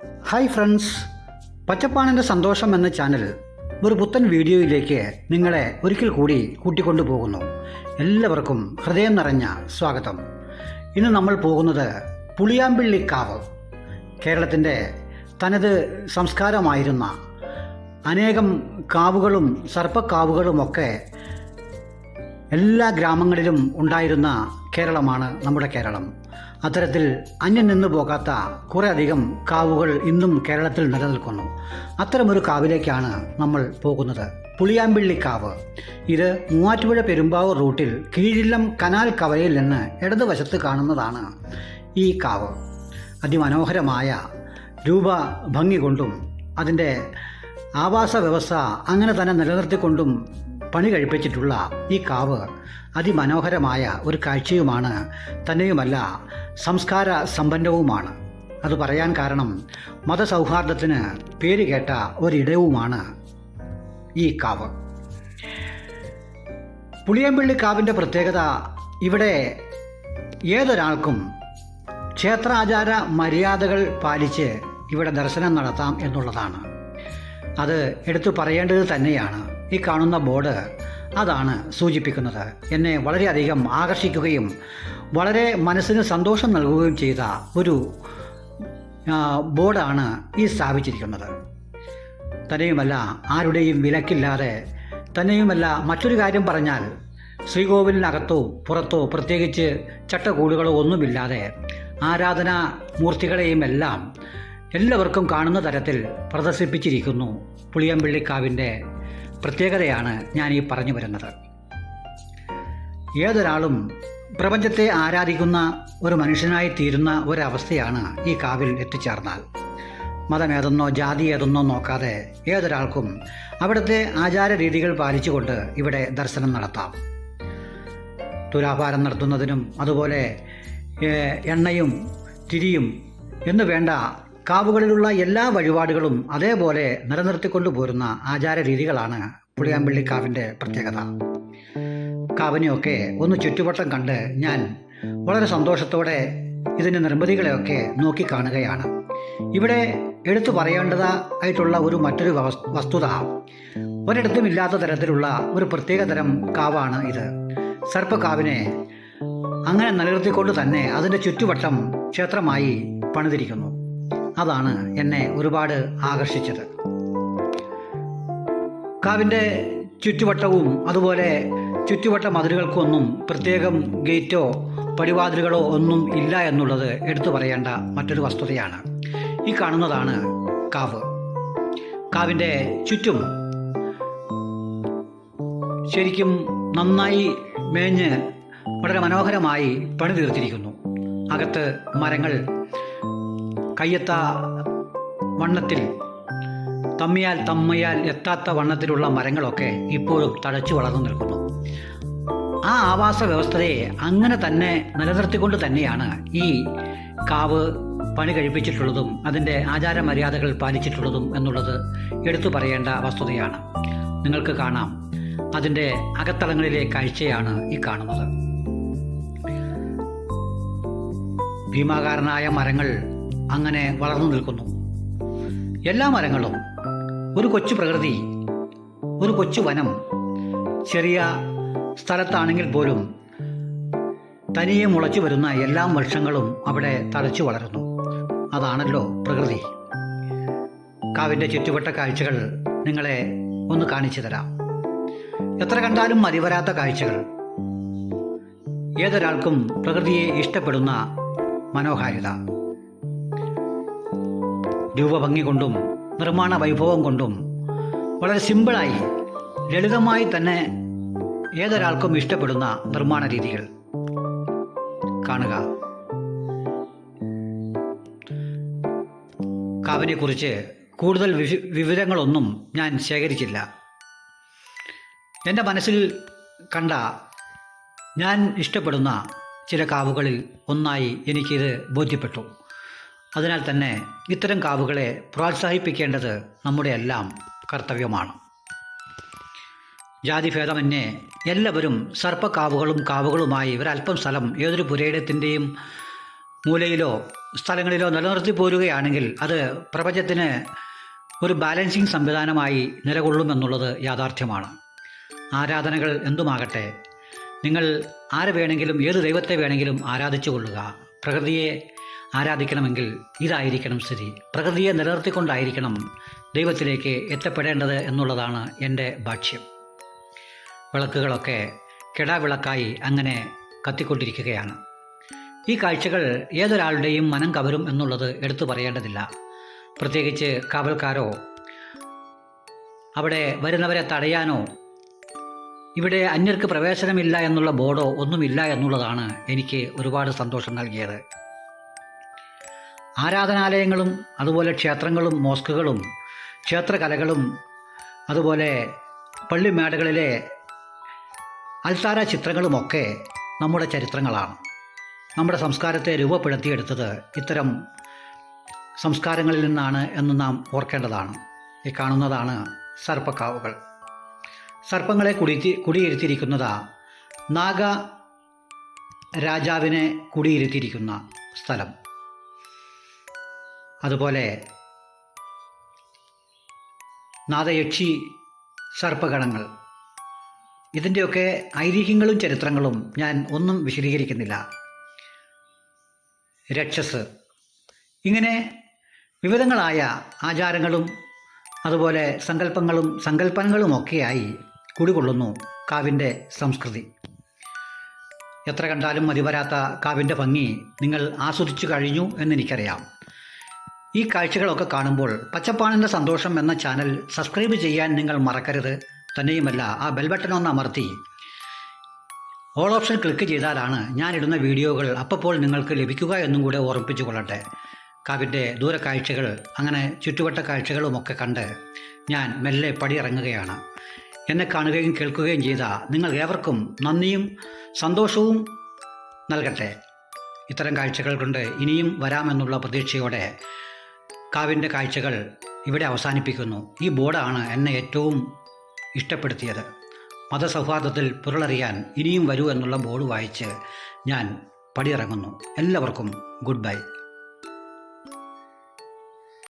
Hi friends പച്ചപ്പാണിന്റെ സന്തോഷം എന്ന channel ഒരു പുത്തൻ വീഡിയോയിലേക്ക് നിങ്ങളെ ഒരിക്കൽ കൂടി കൂട്ടിക്കൊണ്ടു പോകുന്നു. എല്ലാവർക്കും ഹൃദയം നിറഞ്ഞ സ്വാഗതം. ഇന്ന് നമ്മൾ പോകുന്നത് പുളിയാമ്പിള്ളിക്കാവ് കേരളത്തിന്റെ തനത് സംസ്കാരമായിരുന്ന അനേകം കാവുകളും സർപ്പക്കാവുകളുമൊക്കെ എല്ലാ ഗ്രാമങ്ങളിലും ഉണ്ടായിരുന്ന കേരളമാണ് നമ്മുടെ കേരളം. അത്തരത്തിൽ അന്യം നിന്നു പോകാത്ത കുറേയധികം കാവുകൾ ഇന്നും കേരളത്തിൽ നിലനിൽക്കുന്നു. അത്തരമൊരു കാവിലേക്കാണ് നമ്മൾ പോകുന്നത്. പുളിയാമ്പിള്ളി കാവ്. ഇത് മൂവാറ്റുപുഴ പെരുമ്പാവൂർ റൂട്ടിൽ കീഴില്ലം കനാൽ കവലയിൽ നിന്ന് ഇടതുവശത്ത് കാണുന്നതാണ് ഈ കാവ്. അതിമനോഹരമായ രൂപ ഭംഗി കൊണ്ടും അതിന്റെ ആവാസ വ്യവസ്ഥ അങ്ങനെ തന്നെ നിലനിർത്തിക്കൊണ്ടും പണി കഴിപ്പിച്ചിട്ടുള്ള ഈ കാവ് അതിമനോഹരമായ ഒരു കാഴ്ചയുമാണ് തന്നെയുമല്ല സംസ്കാര സമ്പന്നവുമാണ്. അത് പറയാൻ കാരണം മതസൗഹാർദ്ദത്തിന് പേര് കേട്ട ഒരിടവുമാണ് ഈ കാവ്. പുളിയമ്പള്ളി കാവിന്റെ പ്രത്യേകത ഇവിടെ ഏതൊരാൾക്കും ക്ഷേത്രാചാര മര്യാദകൾ പാലിച്ച് ഇവിടെ ദർശനം നടത്താം എന്നുള്ളതാണ്. അത് എടുത്തു പറയേണ്ടത് തന്നെയാണ്. ഈ കാണുന്ന ബോർഡ് അതാണ് സൂചിപ്പിക്കുന്നത്. എന്നെ വളരെയധികം ആകർഷിക്കുകയും വളരെ മനസ്സിന് സന്തോഷം നൽകുകയും ചെയ്ത ഒരു ബോർഡാണ് ഈ സ്ഥാപിച്ചിരിക്കുന്നത്. തന്നെയുമല്ല ആരുടെയും വിലക്കില്ലാതെ തന്നെയുമല്ല മറ്റൊരു കാര്യം പറഞ്ഞാൽ ശ്രീകോവിലിനകത്തോ പുറത്തോ പ്രത്യേകിച്ച് ചട്ടക്കൂടുകളോ ഒന്നുമില്ലാതെ ആരാധനാ മൂർത്തികളെയും എല്ലാം എല്ലാവർക്കും കാണുന്ന തരത്തിൽ പ്രദർശിപ്പിച്ചിരിക്കുന്നു പുളിയമ്പള്ളിക്കാവിന്റെ പ്രത്യേകതയാണ് ഞാൻ ഈ പറഞ്ഞു വരുന്നത്. ഏതൊരാളും പ്രപഞ്ചത്തെ ആരാധിക്കുന്ന ഒരു മനുഷ്യനായി തീരുന്ന ഒരവസ്ഥയാണ് ഈ കാവിൽ എത്തിച്ചേർന്നാൽ. മതമേതെന്നോ ജാതി ഏതെന്നോ നോക്കാതെ ഏതൊരാൾക്കും അവിടുത്തെ ആചാര രീതികൾ പാലിച്ചുകൊണ്ട് ഇവിടെ ദർശനം നടത്താം. തുലാഭാരം നടത്തുന്നതിനും അതുപോലെ എണ്ണയും തിരിയും എന്നു വേണ്ട കാവുകളിലുള്ള എല്ലാ വഴിപാടുകളും അതേപോലെ നിലനിർത്തിക്കൊണ്ടു പോരുന്ന ആചാര രീതികളാണ് പുളിയാമ്പള്ളി കാവിന്റെ പ്രത്യേകത. കാവിനെയൊക്കെ ഒന്ന് ചുറ്റുവട്ടം കണ്ട് ഞാൻ വളരെ സന്തോഷത്തോടെ ഇതിന്റെ നിർമ്മിതികളെയൊക്കെ നോക്കിക്കാണുകയാണ് ഇവിടെ എടുത്തു പറയേണ്ടതായിട്ടുള്ള ഒരു മറ്റൊരു വസ്തുത ഒരിടത്തും ഇല്ലാത്ത തരത്തിലുള്ള ഒരു പ്രത്യേക തരം കാവാണ് ഇത്. സർപ്പക്കാവിനെ അങ്ങനെ നിലനിർത്തിക്കൊണ്ട് തന്നെ അതിന്റെ ചുറ്റുവട്ടം ക്ഷേത്രമായി പണിതിരിക്കുന്നു. അതാണ് എന്നെ ഒരുപാട് ആകർഷിച്ചത്. കാവിന്റെ ചുറ്റുവട്ടവും അതുപോലെ ചുറ്റുവട്ട മതിലുകൾക്കൊന്നും പ്രത്യേകം ഗേറ്റോ പടിവാതിലുകളോ ഒന്നും ഇല്ല എന്നുള്ളത് എടുത്തു പറയേണ്ട മറ്റൊരു വസ്തുതയാണ്. ഈ കാണുന്നതാണ് കാവ്. കാവിന്റെ ചുറ്റും ശരിക്കും നന്നായി മേഞ്ഞ് വളരെ മനോഹരമായി പണി തീർത്തിരിക്കുന്നു അകത്ത് മരങ്ങൾ കയ്യെത്ത വണ്ണത്തിൽ തമ്മിയാൽ തമ്മയാൽ എത്താത്ത വണ്ണത്തിലുള്ള മരങ്ങളൊക്കെ ഇപ്പോഴും തഴച്ചു വളർന്നു നിൽക്കുന്നു. ആ ആവാസ വ്യവസ്ഥയെ അങ്ങനെ തന്നെ നിലനിർത്തിക്കൊണ്ട് തന്നെയാണ് ഈ കാവ് പണി കഴിപ്പിച്ചിട്ടുള്ളതും അതിന്റെ ആചാര മര്യാദകൾ പാലിച്ചിട്ടുള്ളതും എന്നുള്ളത് എടുത്തു പറയേണ്ട വസ്തുതയാണ്. നിങ്ങൾക്ക് കാണാം. അതിന്റെ അകത്തളങ്ങളിലെ കാഴ്ചയാണ് ഈ കാണുന്നത്. ഭീമാകാരനായ മരങ്ങൾ അങ്ങനെ വളർന്നു നിൽക്കുന്നു. എല്ലാ മരങ്ങളും ഒരു കൊച്ചു പ്രകൃതി ഒരു കൊച്ചു വനം ചെറിയ സ്ഥലത്താണെങ്കിൽ പോലും തനിയെ മുളച്ചു വരുന്ന എല്ലാ വൃക്ഷങ്ങളും അവിടെ തഴച്ചു വളരുന്നു. അതാണല്ലോ പ്രകൃതി. കാവിന്റെ ചുറ്റുവട്ട കാഴ്ചകൾ നിങ്ങളെ ഒന്ന് കാണിച്ചു തരാം. എത്ര കണ്ടാലും മതിവരാത്ത കാഴ്ചകൾ. ഏതൊരാൾക്കും പ്രകൃതിയെ ഇഷ്ടപ്പെടുന്ന മനോഹാരിത. രൂപഭംഗി കൊണ്ടും നിർമ്മാണ വൈഭവം കൊണ്ടും വളരെ സിമ്പിളായി ലളിതമായി തന്നെ ഏതൊരാൾക്കും ഇഷ്ടപ്പെടുന്ന നിർമ്മാണ രീതികൾ. കാണുക. കാവിനെക്കുറിച്ച് കൂടുതൽ വിവി- വിവരങ്ങളൊന്നും ഞാൻ ശേഖരിച്ചില്ല. എന്റെ മനസ്സിൽ കണ്ട ഞാൻ ഇഷ്ടപ്പെടുന്ന ചില കാവുകളിൽ ഒന്നായി എനിക്കിത് ബോധ്യപ്പെട്ടു. അതിനാൽ തന്നെ ഇത്തരം കാവുകളെ പ്രോത്സാഹിപ്പിക്കേണ്ടത് നമ്മുടെ എല്ലാം കർത്തവ്യമാണ്. ജാതിഭേദമന്യേ എല്ലാവരും സർപ്പക്കാവുകളും കാവുകളുമായി ഒരല്പം സ്ഥലം ഏതൊരു പുരയിടത്തിന്റെയും മൂലയിലോ സ്ഥലങ്ങളിലോ നിലനിർത്തി പോരുകയാണെങ്കിൽ അത് പ്രപഞ്ചത്തിന് ഒരു ബാലൻസിങ് സംവിധാനമായി നിലകൊള്ളുമെന്നുള്ളത് യാഥാർത്ഥ്യമാണ്. ആരാധനകൾ എന്തുമാകട്ടെ നിങ്ങൾ ആരെ വേണമെങ്കിലും ഏത് ദൈവത്തെ വേണമെങ്കിലും ആരാധിച്ചു കൊള്ളുക പ്രകൃതിയെ ആരാധിക്കണമെങ്കിൽ ഇതായിരിക്കണം സ്ഥിതി. പ്രകൃതിയെ നിലനിർത്തിക്കൊണ്ടായിരിക്കണം ദൈവത്തിലേക്ക് എത്തപ്പെടേണ്ടത് എന്നുള്ളതാണ് എന്റെ ഭാഷ്യം. വിളക്കുകളൊക്കെ കെടാവിളക്കായി അങ്ങനെ കത്തിക്കൊണ്ടിരിക്കുകയാണ്. ഈ കാഴ്ചകൾ ഏതൊരാളുടെയും മനം കവരും എന്നുള്ളത് എടുത്തു പറയേണ്ടതില്ല. പ്രത്യേകിച്ച് കാവൽക്കാരോ അവിടെ വരുന്നവരെ തടയാനോ ഇവിടെ അന്യർക്ക് പ്രവേശനമില്ല എന്നുള്ള ബോർഡോ ഒന്നുമില്ല എന്നുള്ളതാണ് എനിക്ക് ഒരുപാട് സന്തോഷം നൽകിയത്. ആരാധനാലയങ്ങളും അതുപോലെ ക്ഷേത്രങ്ങളും മോസ്കുകളും ക്ഷേത്രകലകളും അതുപോലെ പള്ളിമേടകളിലെ അൽത്താര ചിത്രങ്ങളുമൊക്കെ നമ്മുടെ ചരിത്രങ്ങളാണ്. നമ്മുടെ സംസ്കാരത്തെ രൂപപ്പെടുത്തിയെടുത്തത് ഇത്തരം സംസ്കാരങ്ങളിൽ നിന്നാണ് എന്ന് നാം ഓർക്കേണ്ടതാണ്. ഈ കാണുന്നതാണ് സർപ്പക്കാവുകൾ. സർപ്പങ്ങളെ കുടിയിരുത്തി കുടിയിരുത്തിയിരിക്കുന്നത് നാഗ രാജാവിനെ കുടിയിരുത്തിയിരിക്കുന്ന സ്ഥലം. അതുപോലെ നാദയക്ഷി സർപ്പഗണങ്ങൾ. ഇതിന്റെയൊക്കെ ഐതിഹ്യങ്ങളും ചരിത്രങ്ങളും ഞാൻ ഒന്നും വിശദീകരിക്കുന്നില്ല. രക്ഷസ്. ഇങ്ങനെ വിവിധങ്ങളായ ആചാരങ്ങളും അതുപോലെ സങ്കല്പങ്ങളും സങ്കല്പങ്ങളുമൊക്കെയായി കുടികൊള്ളുന്നു കാവിന്റെ സംസ്കൃതി. എത്ര കണ്ടാലും മതിവരാത്ത കാവിന്റെ ഭംഗി നിങ്ങൾ ആസ്വദിച്ചു കഴിഞ്ഞു എന്നെനിക്കറിയാം. ഈ കാഴ്ചകളൊക്കെ കാണുമ്പോൾ പച്ചപ്പാണിന്റെ സന്തോഷം എന്ന ചാനൽ സബ്സ്ക്രൈബ് ചെയ്യാൻ നിങ്ങൾ മറക്കരുത്. തന്നെയുമല്ല ആ ബെൽ ബട്ടൺ ഒന്ന് അമർത്തി. ഓൾ ഓപ്ഷൻ ക്ലിക്ക് ചെയ്താലാണ് ഞാനിടുന്ന വീഡിയോകൾ അപ്പോൾ നിങ്ങൾക്ക് ലഭിക്കുക എന്നും കൂടെ ഓർമ്മിപ്പിച്ചു കൊള്ളട്ടെ. കാവിന്റെ ദൂരക്കാഴ്ചകൾ അങ്ങനെ ചുറ്റുവട്ട കാഴ്ചകളുമൊക്കെ കണ്ട് ഞാൻ മെല്ലെ പടിയിറങ്ങുകയാണ്. എന്നെ കാണുകയും കേൾക്കുകയും ചെയ്ത നിങ്ങൾ ഏവർക്കും നന്ദിയും സന്തോഷവും നൽകട്ടെ. ഇത്തരം കാഴ്ചകൾ കൊണ്ട് ഇനിയും വരാമെന്നുള്ള പ്രതീക്ഷയോടെ കാവിന്റെ കാഴ്ചകൾ ഇവിടെ അവസാനിപ്പിക്കുന്നു. ഈ ബോർഡാണ് എന്നെ ഏറ്റവും ഇഷ്ടപ്പെടുത്തിയത്. മതസൗഹാർദ്ദത്തിൽ പുരളറിയാൻ ഇനിയും വരൂ എന്നുള്ള ബോർഡ് വായിച്ച് ഞാൻ പടിയിറങ്ങുന്നു. എല്ലാവർക്കും ഗുഡ് ബൈ.